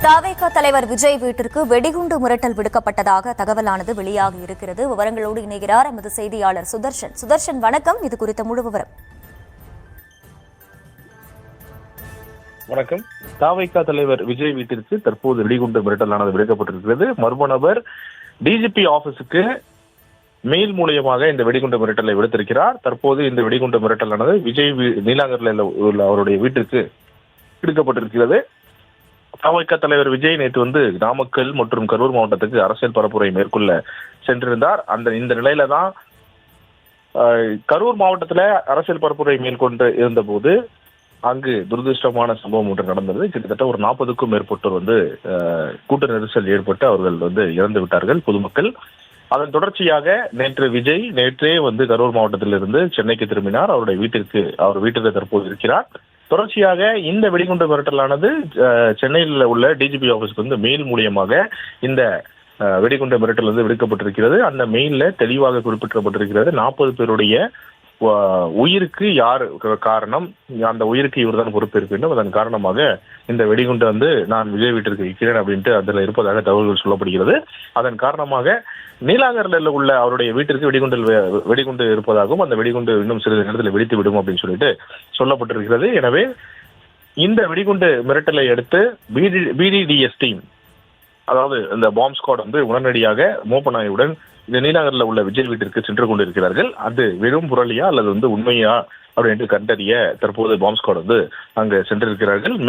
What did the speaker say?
தாவேக தலைவர் விஜய் வீட்டிற்கு வெடிகுண்டு மிரட்டல் விடுக்கப்பட்டதாக தகவலானது வெளியாகி இருக்கிறது. விவரங்களோடு இணைகிறார் எமது செய்தியாளர் சுதர்ஷன். சுதர்ஷன் வணக்கம். இது குறித்த முழு விவரம். வணக்கம். தாவைக்கா தலைவர் விஜய் வீட்டிற்கு தற்போது வெடிகுண்டு மிரட்டலானது விடுக்கப்பட்டிருக்கிறது. மர்ம நபர் டிஜிபி ஆபீஸுக்கு மெயில் மூலியமாக இந்த வெடிகுண்டு மிரட்டலை விடுத்திருக்கிறார். தற்போது இந்த வெடிகுண்டு மிரட்டலானது விஜய் வீ- நீலாங்கரில் உள்ள அவருடைய வீட்டிற்கு விடுக்கப்பட்டிருக்கிறது தாவைக்கா தலைவர் விஜய் நேற்று வந்து நாமக்கல் மற்றும் கரூர் மாவட்டத்துக்கு அரசியல் பரப்புரை மேற்கொள்ள சென்றிருந்தார். அந்த இந்த நிலையில தான் கரூர் மாவட்டத்துல அரசியல் பரப்புரை மேற்கொண்டு இருந்தபோது அங்கு துரதிருஷ்டமான சம்பவம் ஒன்று நடந்தது. கிட்டத்தட்ட ஒரு நாற்பதுக்கும் மேற்பட்டோர் வந்து கூட்ட நெரிசல் ஏற்பட்டு அவர்கள் வந்து இறந்து விட்டார்கள் பொதுமக்கள். அதன் தொடர்ச்சியாக நேற்று விஜய் நேற்றே வந்து கரூர் மாவட்டத்திலிருந்து சென்னைக்கு திரும்பினார். அவருடைய வீட்டிற்கு அவர் வீட்டிற்கு தற்போது இருக்கிறார். தொடர்ச்சியாக இந்த வெடிகுண்டு மிரட்டலானது அஹ், சென்னையில் உள்ள டிஜிபி ஆபீஸ்க்கு வந்து மெயில் மூலியமாக இந்த வெடிகுண்டு மிரட்டல் வந்து விடுக்கப்பட்டிருக்கிறது. அந்த மெயில்ல தெளிவாக குறிப்பிடப்பட்டிருக்கிறது. நாற்பது பேருடைய உயிருக்கு யார் காரணம்? அந்த உயிருக்கு இவர்தான் பொறுப்பேற்க வேண்டும் அதன் காரணமாக இந்த வெடிகுண்டு வந்து நான் விஜய் வீட்டிற்கு வைக்கிறேன் அப்படின்ட்டு அதில் இருப்பதாக தகவல்கள் சொல்லப்படுகிறது. அதன் காரணமாக நீலாங்கரில் உள்ள அவருடைய வீட்டிற்கு வெடிகுண்டில் வெ- வெடிகுண்டு இருப்பதாகவும் அந்த வெடிகுண்டு இன்னும் சிறிது நேரத்தில் வெடித்து விடும் அப்படின்னு சொல்லிட்டு சொல்லப்பட்டிருக்கிறது. எனவே இந்த வெடிகுண்டு மிரட்டலை அடுத்து பிடி பிடிடிஎஸ் டீம் அதாவது இந்த பாம்ப் ஸ்குவாட் வந்து உடனடியாக மோப்பநாயுடன் இந்த நீலாகரில் உள்ள விஜய் வீட்டிற்கு சென்று கொண்டிருக்கிறார்கள். அது வெறும் புரளியா அல்லது வந்து உண்மையா அப்படின்ட்டு கண்டறிய தற்போது பாம்ப் வந்து அங்கு சென்றிருக்கிறார்கள்.